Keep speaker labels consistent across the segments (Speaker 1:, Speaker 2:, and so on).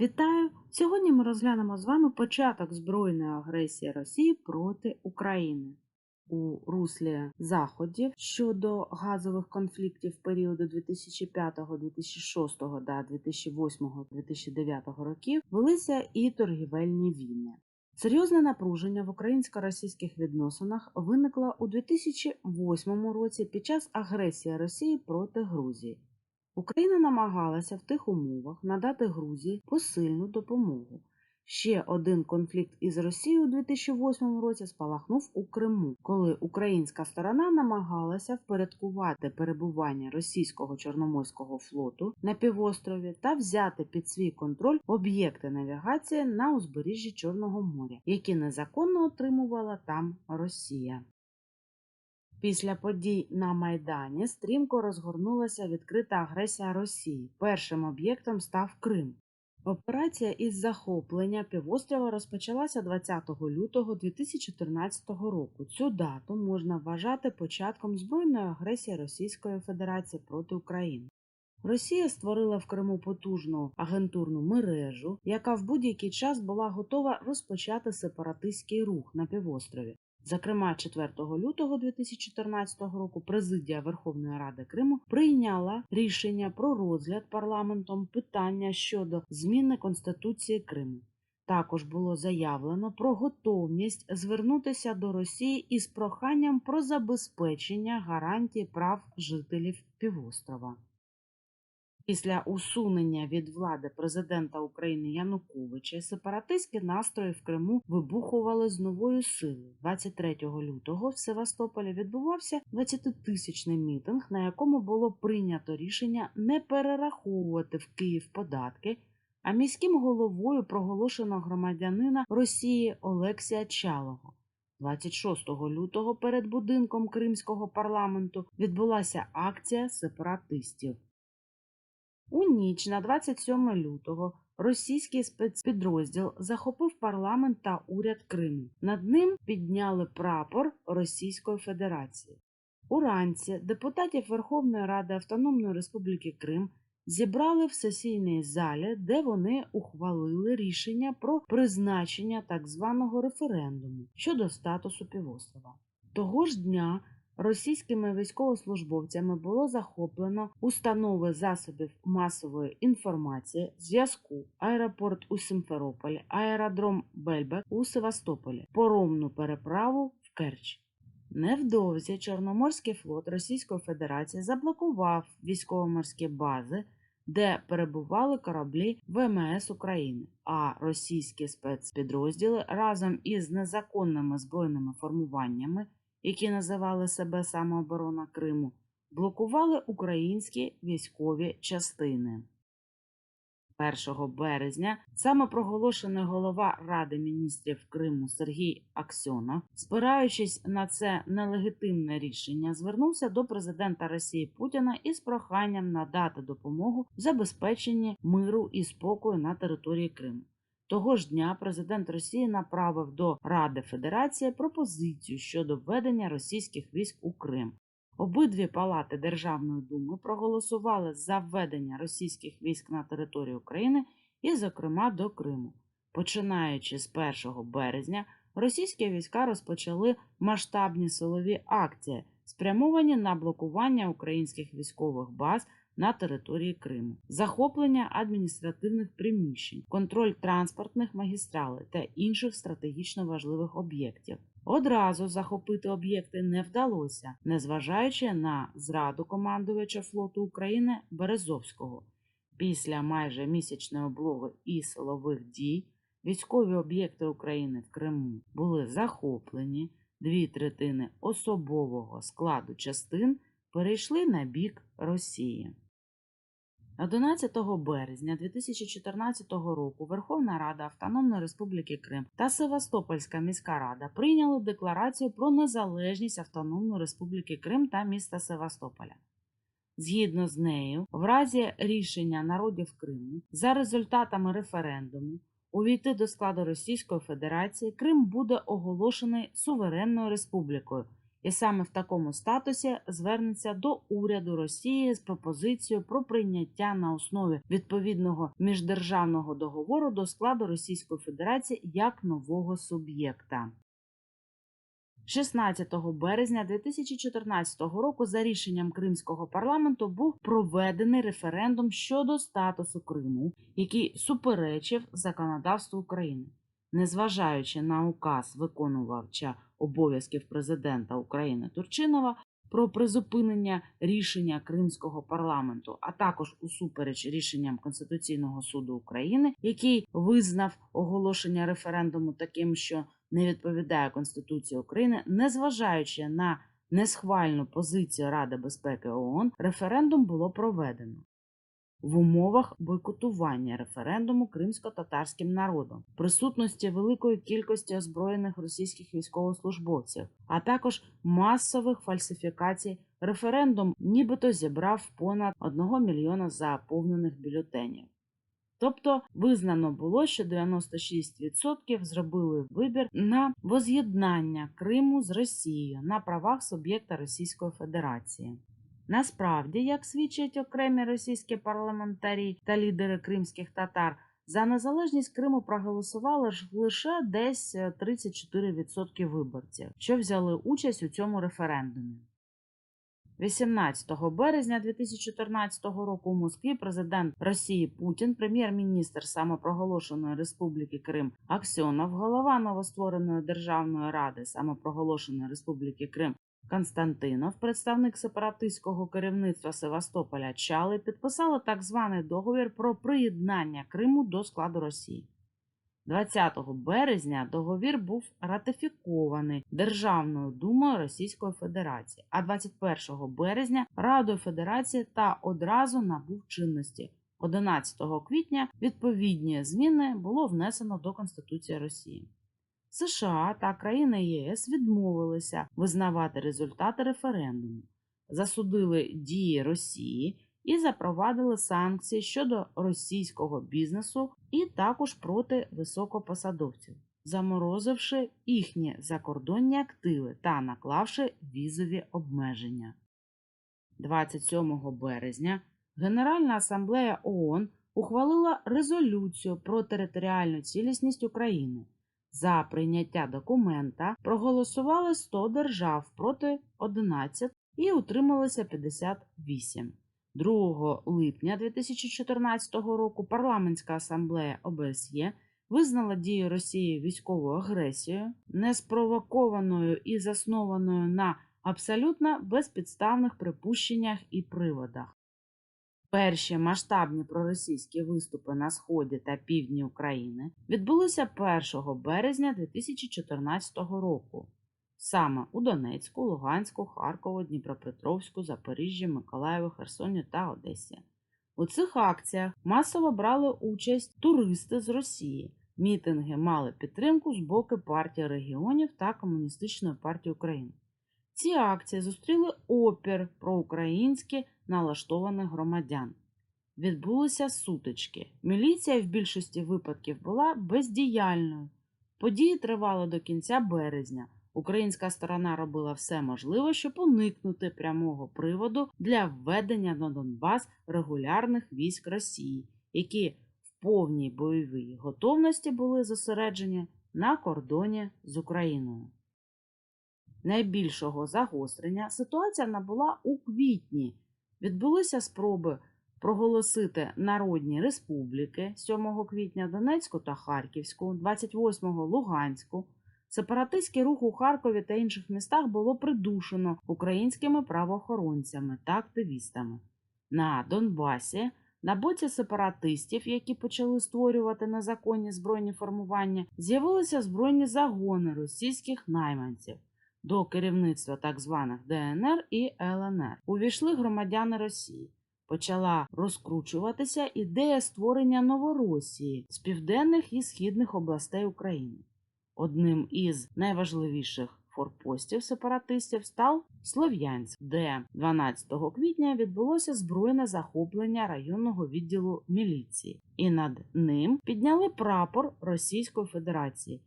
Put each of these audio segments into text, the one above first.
Speaker 1: Вітаю! Сьогодні ми розглянемо з вами початок збройної агресії Росії проти України. У руслі заходів щодо газових конфліктів періоду 2005-2006 та 2008-2009 років велися і торгівельні війни. Серйозне напруження в українсько-російських відносинах виникло у 2008 році під час агресії Росії проти Грузії. Україна намагалася в тих умовах надати Грузії посильну допомогу. Ще один конфлікт із Росією у 2008 році спалахнув у Криму, коли українська сторона намагалася впорядкувати перебування російського чорноморського флоту на півострові та взяти під свій контроль об'єкти навігації на узбережжі Чорного моря, які незаконно отримувала там Росія. Після подій на Майдані стрімко розгорнулася відкрита агресія Росії. Першим об'єктом став Крим. Операція із захоплення півострова розпочалася 20 лютого 2014 року. Цю дату можна вважати початком збройної агресії Російської Федерації проти України. Росія створила в Криму потужну агентурну мережу, яка в будь-який час була готова розпочати сепаратистський рух на півострові. Зокрема, 4 лютого 2014 року президія Верховної Ради Криму прийняла рішення про розгляд парламентом питання щодо зміни Конституції Криму. Також було заявлено про готовність звернутися до Росії із проханням про забезпечення гарантій прав жителів півострова. Після усунення від влади президента України Януковича сепаратистські настрої в Криму вибухували з новою силою. 23 лютого в Севастополі відбувався 20-тисячний мітинг, на якому було прийнято рішення не перераховувати в Київ податки. А міським головою проголошено громадянина Росії Олексія Чалого. 26 лютого перед будинком Кримського парламенту відбулася акція сепаратистів. У ніч на 27 лютого російський спецпідрозділ захопив парламент та уряд Криму. Над ним підняли прапор Російської Федерації. Уранці депутатів Верховної Ради Автономної Республіки Крим зібрали в сесійній залі, де вони ухвалили рішення про призначення так званого референдуму щодо статусу півострова. Того ж дня російськими військовослужбовцями було захоплено установи засобів масової інформації, зв'язку, аеропорт у Симферополі, аеродром Бельбек у Севастополі, поромну переправу в Керч. Невдовзі Чорноморський флот Російської Федерації заблокував військово-морські бази, де перебували кораблі ВМС України, а російські спецпідрозділи разом із незаконними збройними формуваннями які називали себе самооборона Криму, блокували українські військові частини. 1 березня самопроголошений голова Ради міністрів Криму Сергій Аксьонов, спираючись на це нелегітимне рішення, звернувся до президента Росії Путіна із проханням надати допомогу в забезпеченні миру і спокою на території Криму. Того ж дня президент Росії направив до Ради Федерації пропозицію щодо введення російських військ у Крим. Обидві палати Державної думи проголосували за введення російських військ на територію України і, зокрема, до Криму. Починаючи з 1 березня, російські війська розпочали масштабні силові акції, спрямовані на блокування українських військових баз на території Криму, захоплення адміністративних приміщень, контроль транспортних магістралей та інших стратегічно важливих об'єктів. Одразу захопити об'єкти не вдалося, незважаючи на зраду командувача флоту України Березовського. Після майже місячної облоги і силових дій військові об'єкти України в Криму були захоплені, дві третини особового складу частин перейшли на бік Росії. 11 березня 2014 року Верховна Рада Автономної Республіки Крим та Севастопольська міська рада прийняли декларацію про незалежність Автономної Республіки Крим та міста Севастополя. Згідно з нею, в разі рішення народів Криму за результатами референдуму увійти до складу Російської Федерації Крим буде оголошений суверенною республікою і саме в такому статусі звернеться до уряду Росії з пропозицією про прийняття на основі відповідного міждержавного договору до складу Російської Федерації як нового суб'єкта. 16 березня 2014 року за рішенням Кримського парламенту був проведений референдум щодо статусу Криму, який суперечив законодавству України. Незважаючи на указ виконувача обов'язків президента України Турчинова про призупинення рішення Кримського парламенту, а також усупереч рішенням Конституційного суду України, який визнав оголошення референдуму таким, що не відповідає Конституції України, незважаючи на несхвальну позицію Ради безпеки ООН, референдум було проведено. В умовах бойкотування референдуму кримсько-татарським народом, присутності великої кількості озброєних російських військовослужбовців, а також масових фальсифікацій, референдум нібито зібрав понад 1 мільйона заповнених бюлетенів. Тобто визнано було, що 96% зробили вибір на воз'єднання Криму з Росією на правах суб'єкта Російської Федерації. Насправді, як свідчать окремі російські парламентарі та лідери кримських татар, за незалежність Криму проголосували ж лише десь 34% виборців, що взяли участь у цьому референдумі. 18 березня 2014 року у Москві президент Росії Путін, прем'єр-міністр самопроголошеної Республіки Крим Аксьонов, голова новоствореної Державної ради самопроголошеної Республіки Крим Константинов, представник сепаратистського керівництва Севастополя Чали, підписали так званий договір про приєднання Криму до складу Росії. 20 березня договір був ратифікований Державною думою Російської Федерації, а 21 березня Радою Федерації та одразу набув чинності. 11 квітня відповідні зміни було внесено до Конституції Росії. США та країни ЄС відмовилися визнавати результати референдуму, засудили дії Росії і запровадили санкції щодо російського бізнесу і також проти високопосадовців, заморозивши їхні закордонні активи та наклавши візові обмеження. 27 березня Генеральна асамблея ООН ухвалила резолюцію про територіальну цілісність України. За прийняття документа проголосували 100 держав проти 11 і утрималися 58. 2 липня 2014 року парламентська асамблея ОБСЄ визнала дію Росії військовою агресією, неспровокованою і заснованою на абсолютно безпідставних припущеннях і приводах. Перші масштабні проросійські виступи на сході та півдні України відбулися 1 березня 2014 року, саме у Донецьку, Луганську, Харкову, Дніпропетровську, Запоріжжі, Миколаєві, Херсоні та Одесі. У цих акціях масово брали участь туристи з Росії. Мітинги мали підтримку з боку партії регіонів та Комуністичної партії України. Ці акції зустріли опір проукраїнські налаштованих громадян. Відбулися сутички. Міліція в більшості випадків була бездіяльною. Події тривали до кінця березня. Українська сторона робила все можливе, щоб уникнути прямого приводу для введення на Донбас регулярних військ Росії, які в повній бойовій готовності були зосереджені на кордоні з Україною. Найбільшого загострення ситуація набула у квітні. Відбулися спроби проголосити народні республіки 7 квітня Донецьку та Харківську, 28 Луганську. Сепаратистський рух у Харкові та інших містах було придушено українськими правоохоронцями та активістами. На Донбасі на боці сепаратистів, які почали створювати незаконні збройні формування, з'явилися збройні загони російських найманців. До керівництва так званих ДНР і ЛНР увійшли громадяни Росії. Почала розкручуватися ідея створення Новоросії з південних і східних областей України. Одним із найважливіших форпостів сепаратистів став Слов'янськ, де 12 квітня відбулося збройне захоплення районного відділу міліції, і над ним підняли прапор Російської Федерації.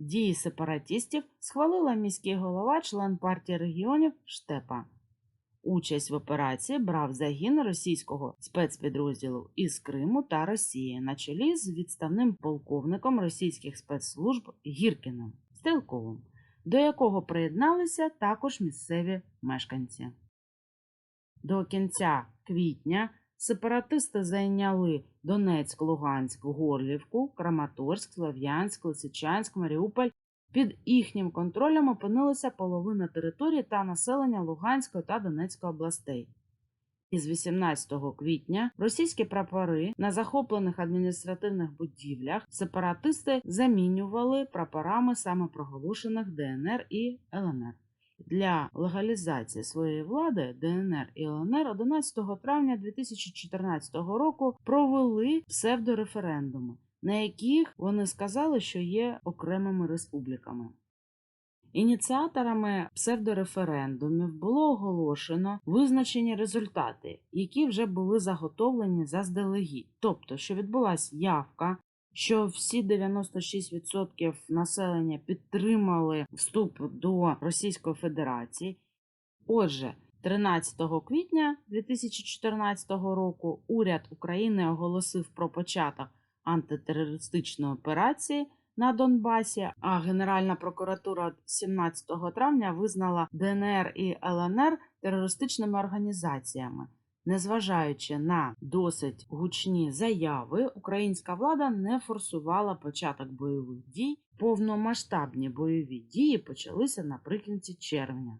Speaker 1: Дії сепаратистів схвалила міський голова, член партії регіонів Штепа. Участь в операції брав загін російського спецпідрозділу із Криму та Росії на чолі з відставним полковником російських спецслужб Гіркіним Стрілковим, до якого приєдналися також місцеві мешканці. До кінця квітня сепаратисти зайняли Донецьк, Луганськ, Горлівку, Краматорськ, Слов'янськ, Лисичанськ, Маріуполь. Під їхнім контролем опинилася половина території та населення Луганської та Донецької областей. Із 18 квітня російські прапори на захоплених адміністративних будівлях сепаратисти замінювали прапорами самопроголошених ДНР і ЛНР. Для легалізації своєї влади ДНР і ЛНР 11 травня 2014 року провели псевдореферендуми, на яких вони сказали, що є окремими республіками. Ініціаторами псевдореферендумів було оголошено визначені результати, які вже були заготовлені заздалегідь, тобто, що відбулася явка, що всі 96% населення підтримали вступ до Російської Федерації. Отже, 13 квітня 2014 року уряд України оголосив про початок антитерористичної операції на Донбасі, а Генеральна прокуратура 17 травня визнала ДНР і ЛНР терористичними організаціями. Незважаючи на досить гучні заяви, українська влада не форсувала початок бойових дій. Повномасштабні бойові дії почалися наприкінці червня.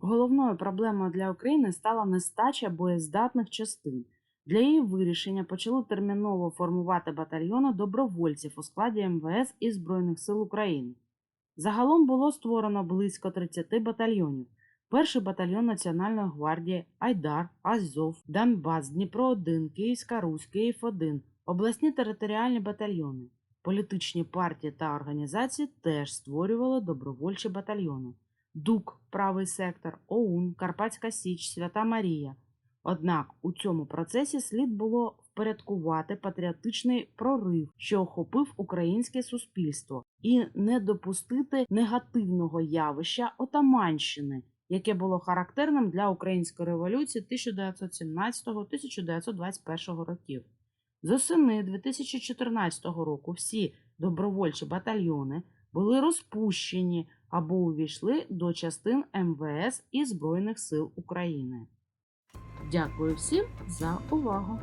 Speaker 1: Головною проблемою для України стала нестача боєздатних частин. Для її вирішення почали терміново формувати батальйони добровольців у складі МВС і Збройних сил України. Загалом було створено близько 30 батальйонів. Перший батальйон Національної гвардії Айдар, Азов, Донбас, Дніпро 1, Київська Русь, Київ 1, обласні територіальні батальйони. Політичні партії та організації теж створювали добровольчі батальйони. ДУК, правий сектор, ОУН, Карпатська Січ, Свята Марія. Однак у цьому процесі слід було впорядкувати патріотичний прорив, що охопив українське суспільство, і не допустити негативного явища отаманщини, яке було характерним для української революції 1917-1921 років. З осени 2014 року всі добровольчі батальйони були розпущені або увійшли до частин МВС і Збройних сил України. Дякую всім за увагу!